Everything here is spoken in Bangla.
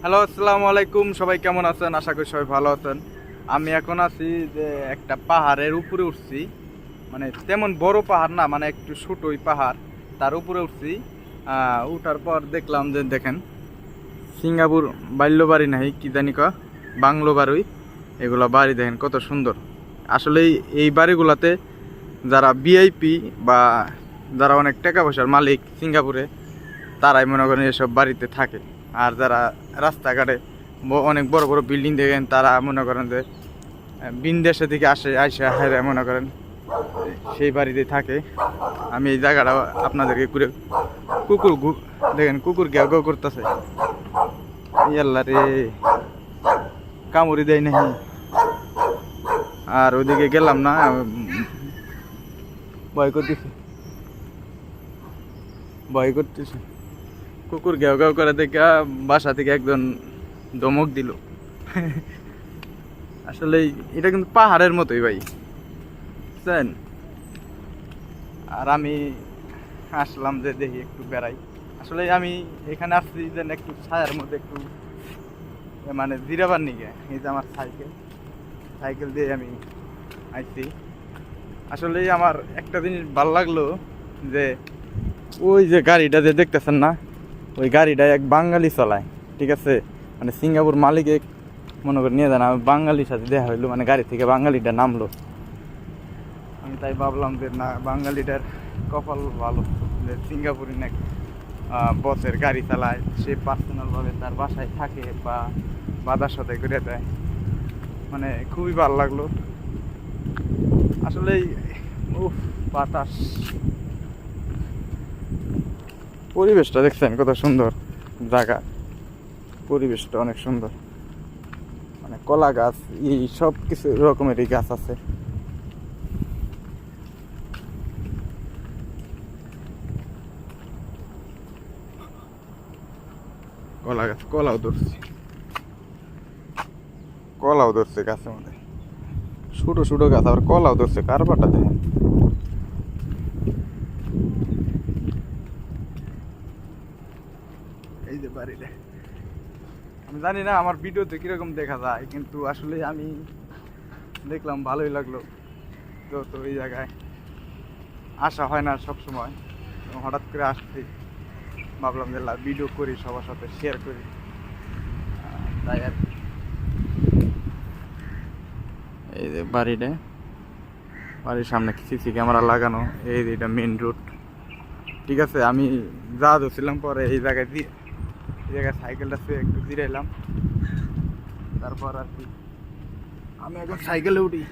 হ্যালো, আসসালামু আলাইকুম। সবাই কেমন আছেন? আশা করি সবাই ভালো আছেন। আমি এখন আছি যে একটা পাহাড়ের উপরে উঠছি। মানে তেমন বড় পাহাড় না মানে একটু ছোটোই পাহাড়। তার উপরে উঠছি। উঠার পর দেখলাম যে দেখেন, সিঙ্গাপুর বাল্যবাড়ি নাই, কি জানি ক বাংলো বাড়ি। এগুলো বাড়ি দেখেন কত সুন্দর। আসলে এই- বাড়িগুলোতে যারা ভিআইপি বা যারা অনেক টাকা পয়সার মালিক সিঙ্গাপুরে, তারাই মনে করেন এসব বাড়িতে থাকে। আর যারা রাস্তাঘাটে অনেক বড় বড় বিল্ডিং দেখেন তারা মনে করেন যে আহ, বিনদেশে থেকে আসে আইসে হেরে মনে করেন সেই বাড়িতে থাকে। আমি এই জায়গাটা আপনাদেরকে ঘুরে কুকুর দেখেন কুকুর গেও গেও করতেছে। ইয়াল্লা রে কামড়ি দেয় নাহি আর ওদিকে গেলাম না ভয় করতেছে। ভয় করতেছে। কুকুর ঘেউ ঘেউ করে দেখে বাসা থেকে একজন দমক দিল। আসলে এটা কিন্তু পাহাড়ের মতোই ভাই। বুঝছেন? আর আমি আসলাম যে দেখি একটু বেড়াই। আসলে আমি এখানে আসছি যে একটু ছায়ার মধ্যে একটু মানে জিরাবার নিগে এই যে আমার সাইকেল। সাইকেল দিয়ে আমি আইছি। আসলে আমার একটা জিনিস ভালো লাগল যে, ওই যে গাড়িটা যে দেখতেছেন না ওই গাড়িটা এক বাঙালি চালায়, ঠিক আছে? মানে সিঙ্গাপুর মালিকে মনে করে নিয়ে যান, আমি বাঙালির সাথে দেখা হইল। মানে গাড়ি থেকে বাঙালিটা নামলো। আমি তাই ভাবলাম যে, না, বাঙালিটার কপাল ভালো। যে সিঙ্গাপুরি নাকি বসের গাড়ি চালায়, সে পার্সোনালভাবে তার বাসায় থাকে বা বাজার সাথে করে দেয় মানে খুবই ভালো লাগল। আসলে উফ, বাতাস। পরিবেশটা দেখছেন কত সুন্দর জায়গা। পরিবেশটা অনেক সুন্দর। মানে কলা গাছ, এই সব কিছু রকমেরই গাছ আছে। কলা গাছ, কলাও ধরছে। কলাও ধরছে গাছের মধ্যে। ছোট ছোট গাছ, আবার কলাও ধরছে কারবারটা দেখেন? যে আমি জানি না আমার ভিডিওতে কীরকম দেখা যায়, কিন্তু আসলে আমি দেখলাম ভালোই লাগল। তো তো এই জায়গায় আসা হয় না সব সময় হঠাৎ করে আসছি। ভাবলাম যে ভিডিও করি, সবার সাথে শেয়ার করি। তাই আর। এই যে বাড়িটা, বাড়ির সামনে সিসি ক্যামেরা লাগানো, এই যে এটা মেন রোড ঠিক আছে, আমি যা ধরছিলাম পরে এই জায়গায় দিয়ে জায়গায় সাইকেলটা শুয়ে একটু জিরাইলাম তারপর আর কি। আমি এখন সাইকেলে উঠি।